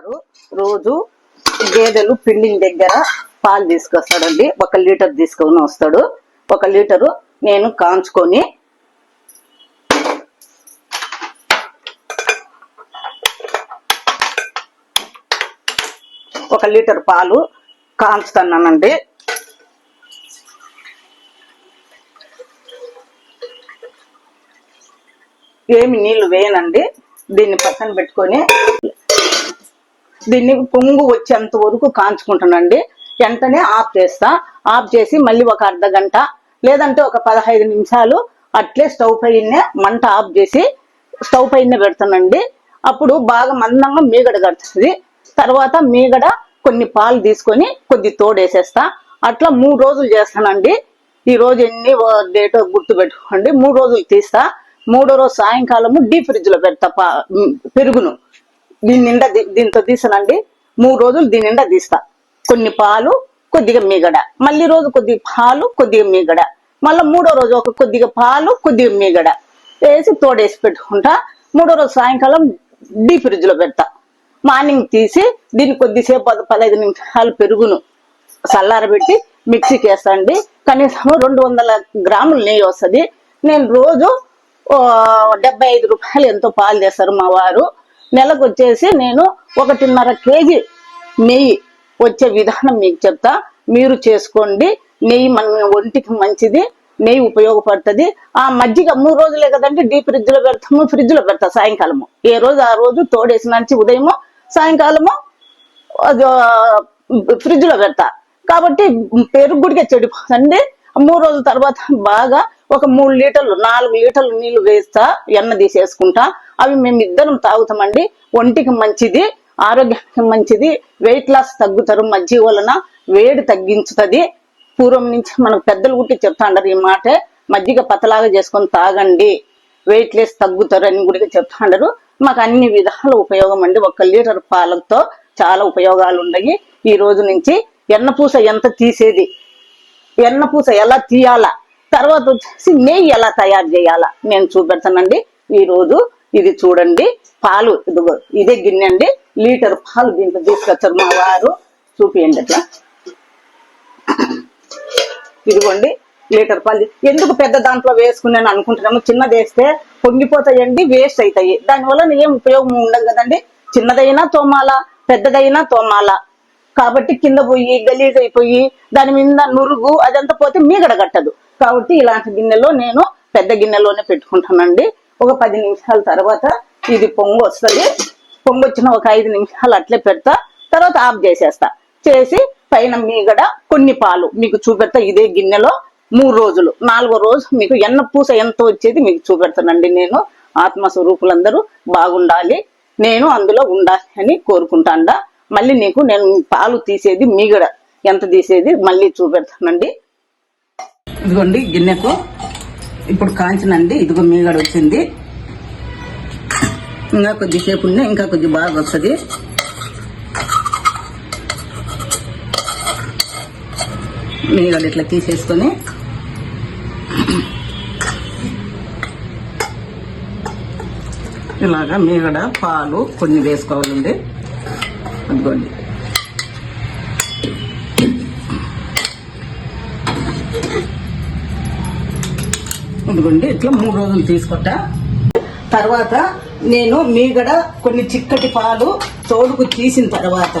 వారు రోజు గేదెలు పిండింగ్ దగ్గర పాలు తీసుకొస్తాడండి. ఒక లీటర్ తీసుకొని వస్తాడు. ఒక లీటరు నేను కాంచుకొని ఒక లీటర్ పాలు కాంచుతున్నానండి. ఏమి నీళ్ళు వేయనండి. దీన్ని పక్కన పెట్టుకొని దీన్ని పొంగు వచ్చేంత వరకు కాంచుకుంటానండి. వెంటనే ఆఫ్ చేస్తా. ఆఫ్ చేసి మళ్ళీ ఒక అర్ధ గంట లేదంటే ఒక పదహైదు నిమిషాలు అట్లే స్టవ్ పైనే మంట ఆఫ్ చేసి స్టవ్ పైన పెడతానండి. అప్పుడు బాగా మందంగా మీగడ కడుతుంది. తర్వాత మీగడ కొన్ని పాలు తీసుకొని కొద్ది తోడేసేస్తా. అట్లా మూడు రోజులు చేస్తానండి. ఈ రోజు ఎన్ని డేట్ గుర్తు పెట్టుకోండి మూడు రోజులు తీస్తా. మూడో రోజు సాయంకాలము డీ ఫ్రిడ్జ్లో పెడతా పెరుగును. దీని నిండా దీంతో తీసానండి. మూడు రోజులు దీని నిండా తీస్తా. కొన్ని పాలు కొద్దిగా మీగడ. మళ్ళీ రోజు కొద్దిగా పాలు కొద్దిగా మీగడ. మళ్ళీ మూడో రోజు ఒక కొద్దిగా పాలు కొద్దిగా మీగడ. వేసి తోడేసి పెట్టుకుంటా. మూడో రోజు సాయంకాలం డీ ఫ్రిడ్జ్లో పెడతా. మార్నింగ్ తీసి దీన్ని కొద్దిసేపు పది పదహైదు నిమిషాలు పెరుగును. చల్లారబెట్టి మిక్సీకి వేస్తాండి. కనీసం రెండు వందల గ్రాములు నెయ్యి వస్తుంది. నేను రోజు ఓ, డెబ్బై ఐదు రూపాయలు ఎంతో పాలు చేస్తారు మా వారు. నెలకు వచ్చేసి నేను ఒకటిన్నర కేజీ నెయ్యి వచ్చే విధానం మీకు చెప్తా. మీరు చేసుకోండి. నెయ్యి మన ఒంటికి మంచిది. నెయ్యి ఉపయోగపడుతుంది. ఆ మజ్జిగ మూడు రోజులే కదండి డీప్ ఫ్రిడ్జ్లో పెడతాము. ఫ్రిడ్జ్లో పెడతా సాయంకాలము. ఏ రోజు ఆ రోజు తోడేసి ఉదయము సాయంకాలము అది ఫ్రిడ్జ్లో పెడతా. కాబట్టి పెరుగు గుడికే చెడిపోతుంది మూడు రోజుల తర్వాత బాగా ఒక మూడు లీటర్లు నాలుగు లీటర్లు నీళ్ళు వేస్తా. ఎన్న తీసేసుకుంటా. అవి మేము ఇద్దరం తాగుతామండి. ఒంటికి మంచిది ఆరోగ్యానికి మంచిది వెయిట్ లాస్ తగ్గుతారు. మజ్జిగ వలన వేడి తగ్గించుతుంది. పూర్వం నుంచి మనకు పెద్దలు గుట్టి చెప్తాండారు ఈ మాటే మజ్జిగ పతలాగా చేసుకొని తాగండి. వెయిట్ లెస్ తగ్గుతారు అని కూడా చెప్తాండారు మాకు అన్ని విధాల ఉపయోగం అండి. ఒక లీటర్ పాలతో చాలా ఉపయోగాలు ఉన్నాయి. ఈ రోజు నుంచి ఎన్నపూస ఎంత తీసేది? ఎన్నపూస ఎలా తీయాలా? తర్వాత వచ్చేసి నెయ్యి ఎలా తయారు చేయాలా? నేను చూపెడతానండి. ఈ రోజు ఇది చూడండి పాలు ఇదిగో ఇదే గిన్నె అండి లీటర్ పాలు దీంట్లో తీసుకొచ్చారు మా వారు. చూపియండి అట్లా. ఇదిగోండి లీటర్ పాలు. ఎందుకు పెద్ద దాంట్లో వేసుకున్నాను అనుకుంటున్నాము? చిన్నది వేస్తే పొంగిపోతాయండి వేస్ట్ అవుతాయి. దానివల్ల ఏం ఉపయోగం ఉండదు కదండి? చిన్నదైనా తోమాల పెద్దదైనా తోమాల. కాబట్టి కింద పోయి గలీజ్ అయిపోయి దాని మీద నురుగు అదంతా పోతే మీగడ కట్టదు. కాబట్టి ఇలాంటి గిన్నెలో నేను పెద్ద గిన్నెలోనే పెట్టుకుంటానండి. ఒక పది నిమిషాల తర్వాత ఇది పొంగు వస్తుంది. పొంగు వచ్చిన ఒక ఐదు నిమిషాలు అట్లే పెడతా. తర్వాత ఆఫ్ చేసేస్తా. చేసి పైన మీగడ కొన్ని పాలు మీకు చూపెడతా. ఇదే గిన్నెలో మూడు రోజులు. నాలుగో రోజు మీకు ఎన్న పూస ఎంత వచ్చేది మీకు చూపెడతానండి నేను. ఆత్మ స్వరూపులందరూ బాగుండాలి. నేను అందులో ఉండాలి అని కోరుకుంటాండా. మళ్ళీ నీకు నేను పాలు తీసేది మీగడ ఎంత తీసేది మళ్ళీ చూపెడతానండి. ఇదిగోండి గిన్నెకు ఇప్పుడు కాంచినండి ఇదిగో మీగడ వచ్చింది ఇంకా కొద్దిసేపు ఉండే ఇంకా కొద్ది బాగా వస్తుంది మీగడ ఇట్లా తీసేసుకొని. ఇలాగా మీగడ పాలు కొన్ని వేసుకోవాలండి. అదిగోండి. ఇదిగోండి ఇట్లా మూడు రోజులు తీసుకుంటా. తర్వాత నేను మీగడ కొన్ని చిక్కటి పాలు తోడుకు తీసిన తర్వాత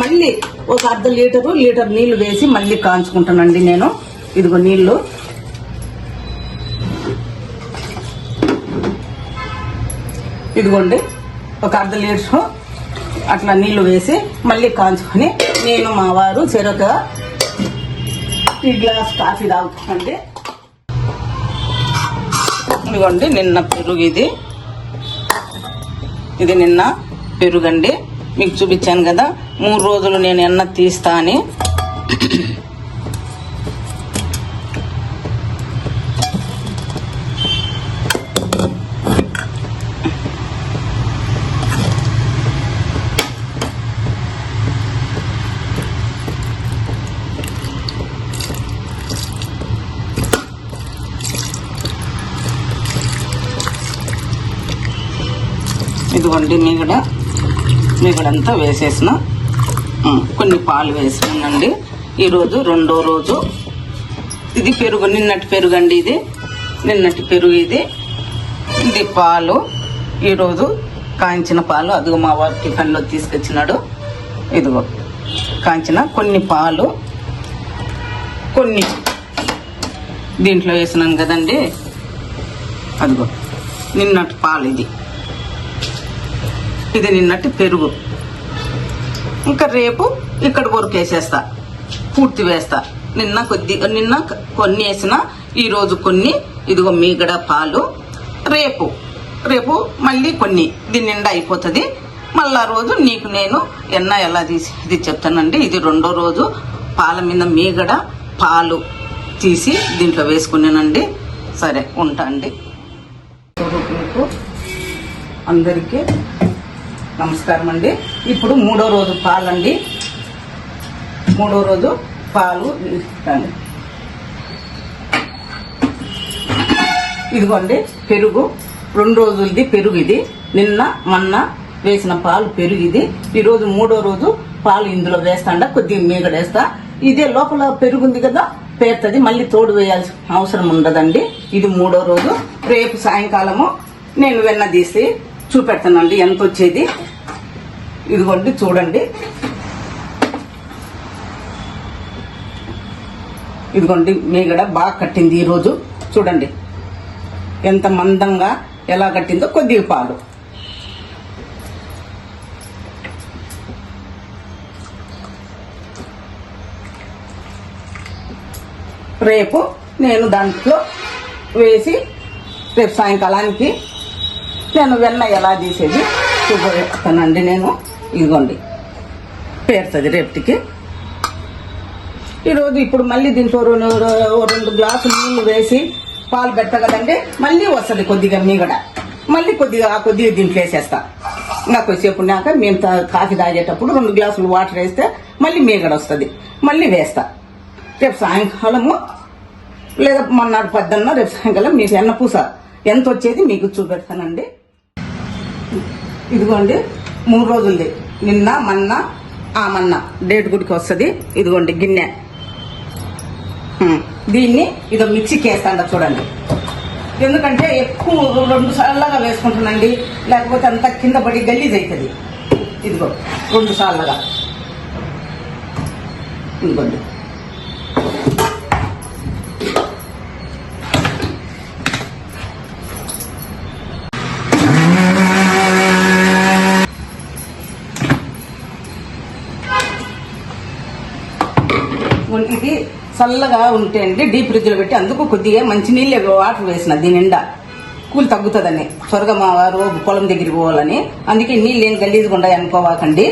మళ్ళీ ఒక అర్ధ లీటరు లీటర్ నీళ్ళు వేసి మళ్ళీ కాంచుకుంటానండి నేను. ఇదిగో నీళ్ళు. ఇదిగోండి. ఒక అర్ధ లీటరు అట్లా నీళ్ళు వేసి మళ్ళీ కాంచుకొని నేను మా వారు చెరొక ఈ గ్లాస్ కాఫీ తాగుతామండి. ఇదిగోండి నిన్న పెరుగు ఇది. ఇది నిన్న పెరుగండి. మీకు చూపించాను కదా మూడు రోజులు నేను ఎన్న తీస్తా అని. ఇదిగోండి నీగడ నీగడంతా వేసేసిన. కొన్ని పాలు వేసినానండి ఈరోజు రెండో రోజు. ఇది పెరుగు నిన్నటి పెరుగు అండి ఇది. నిన్నటి పెరుగు ఇది. ఇది పాలు. ఈరోజు కాంచిన పాలు అదిగో మా వారి టిఫిన్లో తీసుకొచ్చినాడు. ఇదిగో కాంచిన కొన్ని పాలు. కొన్ని దీంట్లో వేసినాను కదండి. అదిగో నిన్నటి పాలు ఇది. ఇది నిన్నటి పెరుగు. ఇంకా రేపు ఇక్కడ వరకు వేసేస్తా. పూర్తి వేస్తా. నిన్న కొద్ది నిన్న కొన్ని వేసిన ఈరోజు కొన్ని. ఇదిగో మీగడ పాలు. రేపు రేపు మళ్ళీ కొన్ని. దీని నిండా అయిపోతుంది. మళ్ళా రోజు నీకు నేను ఎన్న ఎలా తీసి ఇది చెప్తానండి. ఇది రెండో రోజు పాల మీద మీగడ పాలు తీసి దీంట్లో వేసుకున్నానండి సరే ఉంటా అండి. అందరికీ నమస్కారం అండి. ఇప్పుడు మూడో రోజు పాలండి. మూడో రోజు పాలు ఇస్తాను. ఇదిగోండి పెరుగు. రెండు రోజులది పెరుగు ఇది నిన్న మొన్న వేసిన పాలు పెరుగు ఇది ఈరోజు మూడో రోజు పాలు ఇందులో వేస్తాండ కొద్దిగా మీగడేస్తా. ఇదే లోపల పెరుగుంది కదా పేరుతుంది. మళ్ళీ తోడు వేయాల్సిన అవసరం ఉండదండి. ఇది మూడో రోజు. రేపు సాయంకాలము నేను వెన్న తీసి చూపెడతానండి. ఎంత వచ్చేది? ఇదిగోండి చూడండి. ఇదిగోండి మీగడ బాగా కట్టింది ఈరోజు. చూడండి. ఎంత మందంగా ఎలా కట్టిందో కొద్దిగా పాలు. రేపు నేను దాంట్లో వేసి రేపు సాయంకాలానికి నేను వెన్న ఎలా తీసేది చూపిస్తానండి నేను. ఇదిగోండి. పేరుతుంది రేపటికి. ఈరోజు ఇప్పుడు మళ్ళీ దీంట్లో రెండు రెండు గ్లాసులు నీళ్ళు వేసి పాలు పెడతా కదండి మళ్ళీ వస్తుంది కొద్దిగా మీగడ. మళ్ళీ కొద్దిగా ఆ కొద్దిగా దీంట్లో వేసేస్తా. ఇంకా కొద్దిసేపు ఉన్నాక మేము కాఫీ తాగేటప్పుడు రెండు గ్లాసులు వాటర్ వేస్తే మళ్ళీ మీగడ వస్తుంది. మళ్ళీ వేస్తా. రేపు సాయంకాలము లేదా మొన్నటి పద్దన్న రేపు సాయంకాలం మీకు ఎన్న పూస. ఎంత వచ్చేది మీకు చూపెడతానండి. ఇదిగోండి. మూడు రోజులది. నిన్న మన్న ఆ మన్న. డేట్ గుడికి వస్తుంది. ఇదిగోండి గిన్నె. దీన్ని ఇదో మిక్సీకి వేస్తాండ చూడండి. ఎందుకంటే ఎక్కువ రెండు సార్లుగా వేసుకుంటానండి లేకపోతే అంత కింద పడి గలీజ్ అవుతుంది ఇదిగో రెండు సార్లుగా. ఇదిగోండి. చల్లగా ఉంటే అండి డీప్ ఫ్రిడ్జ్లో పెట్టి అందుకు కొద్దిగా మంచి నీళ్ళే వాటర్ వేసిన దీని నిండా. కూలి తగ్గుతుందని. త్వరగా మా వారు పొలం దగ్గరికి పోవాలని. అందుకే నీళ్ళు ఏం గలీజ్గా ఉండాయి అనుకోవాకండి.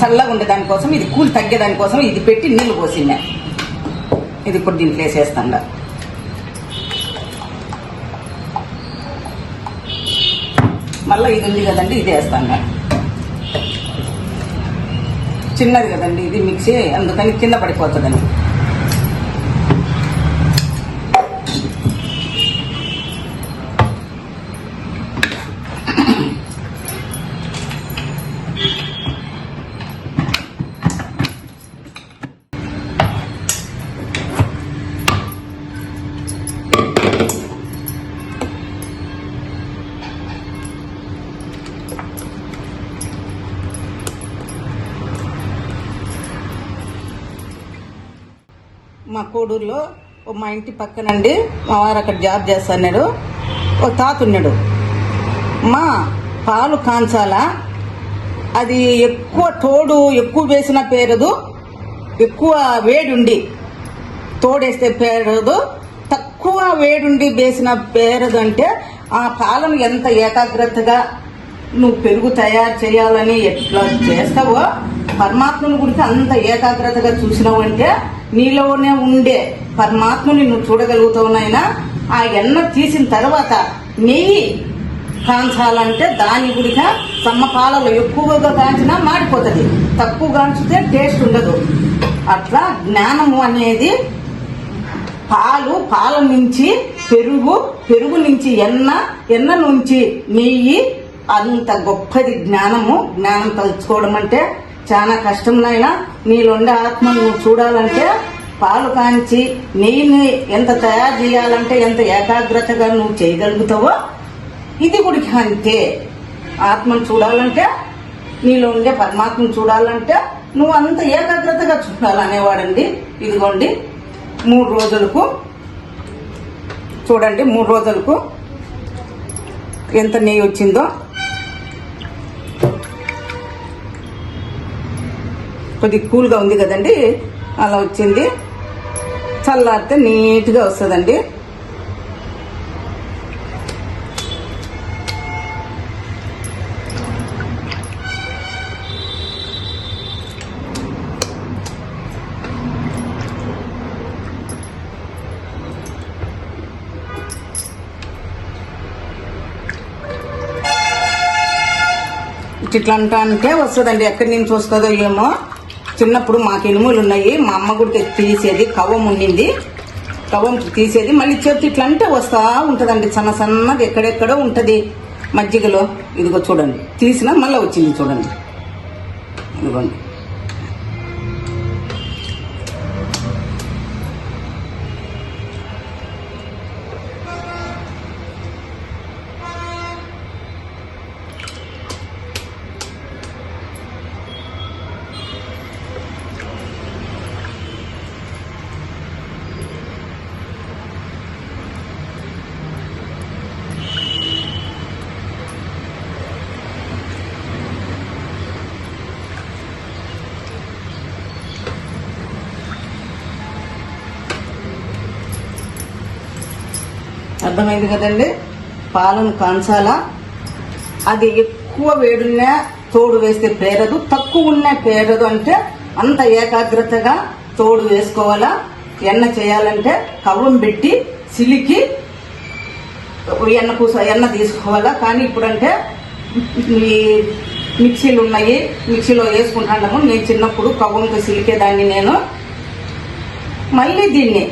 చల్లగా ఉండే దానికోసం ఇది కూలి తగ్గేదానికోసం ఇది పెట్టి నీళ్ళు పోసిండే. ఇది ఇప్పుడు దీంట్లో వేసేస్తాండ మళ్ళీ ఇది ఉంది కదండి ఇది వేస్తాండ చిన్నది కదండి ఇది మిక్సీ అందుకని కింద పడిపోతుందని మా కోడూరులో ఓ మా ఇంటి పక్కనండి. మా వారు అక్కడ జాబ్ చేస్తున్నాడు. ఓ తాత ఉన్నాడు. మా పాలు కాంచాలా? అది ఎక్కువ తోడు ఎక్కువ వేసిన పేరదు. ఎక్కువ వేడుండి. తోడేస్తే పేరదు. తక్కువ వేడుండి వేసిన పేరదు అంటే ఆ పాలను ఎంత ఏకాగ్రతగా నువ్వు పెరుగు తయారు చేయాలని ఎట్లా చేస్తావో పరమాత్మను గురించి అంత ఏకాగ్రతగా చూసినావు అంటే నీలోనే ఉండే పరమాత్మని నువ్వు చూడగలుగుతావునైనా ఆ ఎన్న తీసిన తర్వాత నెయ్యి కాంచాలంటే దాని గుడిగా సమ్మపాలలో ఎక్కువగా కాంచినా మాడిపోతుంది. తక్కువ కాంచితే టేస్ట్ ఉండదు. అట్లా జ్ఞానము అనేది పాలు పాల నుంచి పెరుగు పెరుగు నుంచి ఎన్న ఎన్న నుంచి నెయ్యి అంత గొప్పది జ్ఞానము. జ్ఞానం తలుచుకోవడం అంటే చాలా కష్టం నీళ్ళుండే ఆత్మ నువ్వు చూడాలంటే పాలు కాంచి నెయ్యిని ఎంత తయారు చేయాలంటే ఎంత ఏకాగ్రతగా నువ్వు చేయగలుగుతావో ఇది గుడికి అంతే. ఆత్మను చూడాలంటే నీలో ఉండే పరమాత్మను చూడాలంటే నువ్వు అంత ఏకాగ్రతగా చూడాలనేవాడండి. ఇదిగోండి మూడు రోజులకు చూడండి మూడు రోజులకు ఎంత నెయ్యి వచ్చిందో. కొద్ది కూల్గా ఉంది కదండి. అలా వచ్చింది. చల్లారితే నీట్గా వస్తుందండి. ఇట్లా అంటా అంటే వస్తుందండి. ఎక్కడి నుంచి వస్తుందో ఏమో. చిన్నప్పుడు మాకు ఇనుములు ఉన్నాయి. మా అమ్మ కూడా తీసేది కవ్వం ఉండింది. కవ్వం తీసేది. మళ్ళీ చేతి ఇట్లా అంటే వస్తా ఉంటుందండి. సన్న సన్నది ఎక్కడెక్కడో ఉంటుంది. మజ్జిగలో. ఇదిగో చూడండి. తీసినా మళ్ళీ వచ్చింది చూడండి. ఇదిగోండి. అర్థమైంది కదండి? పాలను కాంచాలా? అది ఎక్కువ వేడున్నా తోడు వేస్తే పేరదు తక్కువ ఉన్న పేరదు అంటే అంత ఏకాగ్రతగా తోడు వేసుకోవాలా? ఎన్న చేయాలంటే కవ్వం పెట్టి సిలికి ఎన్న పూస ఎన్న తీసుకోవాలా? కానీ ఇప్పుడంటే ఈ మిక్సీలు ఉన్నాయి మిక్సీలో వేసుకుంటాము నేను చిన్నప్పుడు కవ్వంతో సిలికేదాన్ని నేను. మళ్ళీ దీన్ని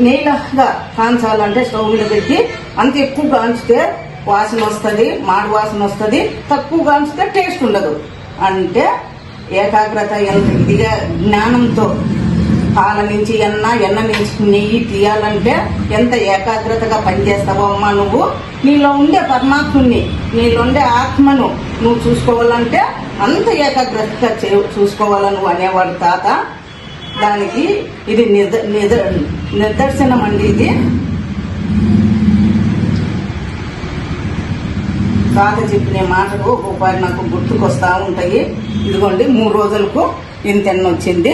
నీళ్ళగా కాంచాలంటే స్టవ్ మీద పెట్టి అంత ఎక్కువ కాంచితే వాసన వస్తుంది మాడు వాసన వస్తుంది తక్కువ కాంచితే టేస్ట్ ఉండదు. అంటే ఏకాగ్రత ఎంత ఇదిగా జ్ఞానంతో పాల నుంచి ఎన్న ఎన్న నుంచి నెయ్యి తీయాలంటే ఎంత ఏకాగ్రతగా పనిచేస్తావో అమ్మా నువ్వు. నీలో ఉండే పరమాత్ముని నీలో ఉండే ఆత్మను నువ్వు చూసుకోవాలంటే అంత ఏకాగ్రతగా చే- చూసుకోవాలని నువ్వు అనేవాడు తాత. దానికి ఇది నిద నిద నిదర్శనం అండి ఇది. తాత చెప్పిన మాటలు ఒకసారి నాకు గుర్తుకొస్తూ ఉంటాయి. ఇదిగోండి మూడు రోజులకు ఇంతెన్న వచ్చింది